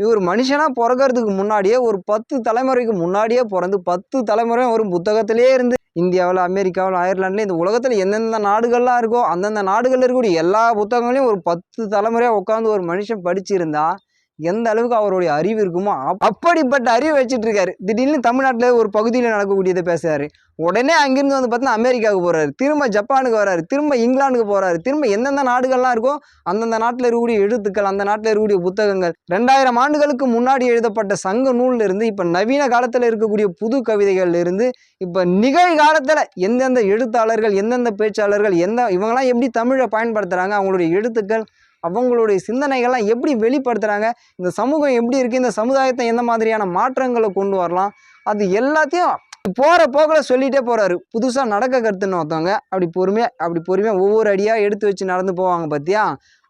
இவர் மனுஷனாக பிறக்கறதுக்கு முன்னாடியே ஒரு பத்து தலைமுறைக்கு முன்னாடியே பிறந்து பத்து தலைமுறையும் ஒரு புத்தகத்திலே இருந்து இந்தியாவில் அமெரிக்காவில் அயர்லாண்டில் இந்த உலகத்தில் எந்தெந்த நாடுகள்லாம் இருக்கோ அந்தந்த நாடுகளில் இருக்கக்கூடிய எல்லா புத்தகங்களையும் ஒரு பத்து தலைமுறையாக உட்காந்து ஒரு மனுஷன் படிச்சிருந்தா எந்த அளவுக்கு அவருடைய அறிவு இருக்குமோ அப்படிப்பட்ட அறிவு வச்சுட்டு இருக்காரு திடீர்னு தமிழ்நாட்டில் ஒரு பகுதியில் நடக்கக்கூடியதை பேசுறாரு. உடனே அங்கிருந்து வந்து பார்த்தீங்கன்னா அமெரிக்காவுக்கு போறாரு. திரும்ப ஜப்பானுக்கு வராரு. திரும்ப இங்கிலாந்துக்கு போறாரு. திரும்ப எந்தெந்த நாடுகள்லாம் இருக்கோ அந்தந்த நாட்டில் இருக்கக்கூடிய எழுத்துக்கள் அந்த நாட்டில் இருக்கக்கூடிய புத்தகங்கள் ரெண்டாயிரம் ஆண்டுகளுக்கு முன்னாடி எழுதப்பட்ட சங்க நூல்ல இருந்து இப்போ நவீன காலத்தில் இருக்கக்கூடிய புது கவிதைகள்ல இருந்து இப்போ நிகழ்காலத்தில் எந்தெந்த எழுத்தாளர்கள் எந்தெந்த பேச்சாளர்கள் எந்த இவங்கெல்லாம் எப்படி தமிழை பயன்படுத்துகிறாங்க அவங்களுடைய எழுத்துக்கள் அவங்களுடைய சிந்தனைகள்லாம் எப்படி வெளிப்படுத்துகிறாங்க இந்த சமூகம் எப்படி இருக்குது இந்த சமுதாயத்தை எந்த மாதிரியான மாற்றங்களை கொண்டு வரலாம்? அது எல்லாத்தையும் போகிற போக்கில் சொல்லிகிட்டே போகிறாரு புதுசாக நடக்க கருத்துன்னு ஒருத்தவங்க. அப்படி பொறுமையாக அப்படி பொறுமையாக ஒவ்வொரு அடியாக எடுத்து வச்சு நடந்து போவாங்க பார்த்தியா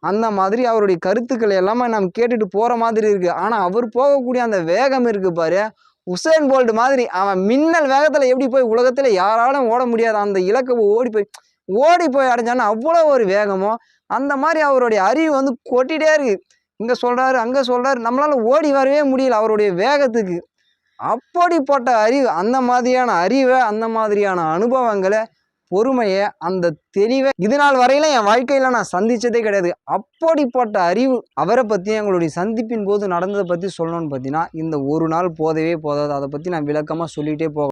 அந்த மாதிரி அவருடைய கருத்துக்கள் எல்லாமே நம்ம கேட்டுட்டு போகிற மாதிரி இருக்குது ஆனால் அவர் போகக்கூடிய அந்த வேகம் இருக்குது பாரு. உசேன் போல்ட் மாதிரி அவன் மின்னல் வேகத்தில் எப்படி போய் உலகத்தில் யாராலும் ஓட முடியாது அந்த இலக்கை ஓடி போய் ஓடி போய் அடைஞ்சான்னு அவ்வளோ ஒரு வேகமோ அந்த மாதிரி அவருடைய அறிவு வந்து கொட்டிகிட்டே இருக்குது இங்கே சொல்கிறாரு அங்கே சொல்கிறாரு நம்மளால் ஓடி வரவே முடியல அவருடைய வேகத்துக்கு. அப்படிப்பட்ட அறிவு அந்த மாதிரியான அறிவை அந்த மாதிரியான அனுபவங்களை பொறுமையை அந்த தெளிவை இது நாள் வரையில என் வாழ்க்கையில் நான் சந்தித்ததே கிடையாது. அப்படிப்பட்ட அறிவு அவரை பற்றி எங்களுடைய சந்திப்பின் போது நடந்ததை பற்றி சொல்லணும்னு பார்த்தீங்கன்னா இந்த ஒரு நாள் போதவே போதாது. அதை பற்றி நான் விளக்கமாக சொல்லிகிட்டே போக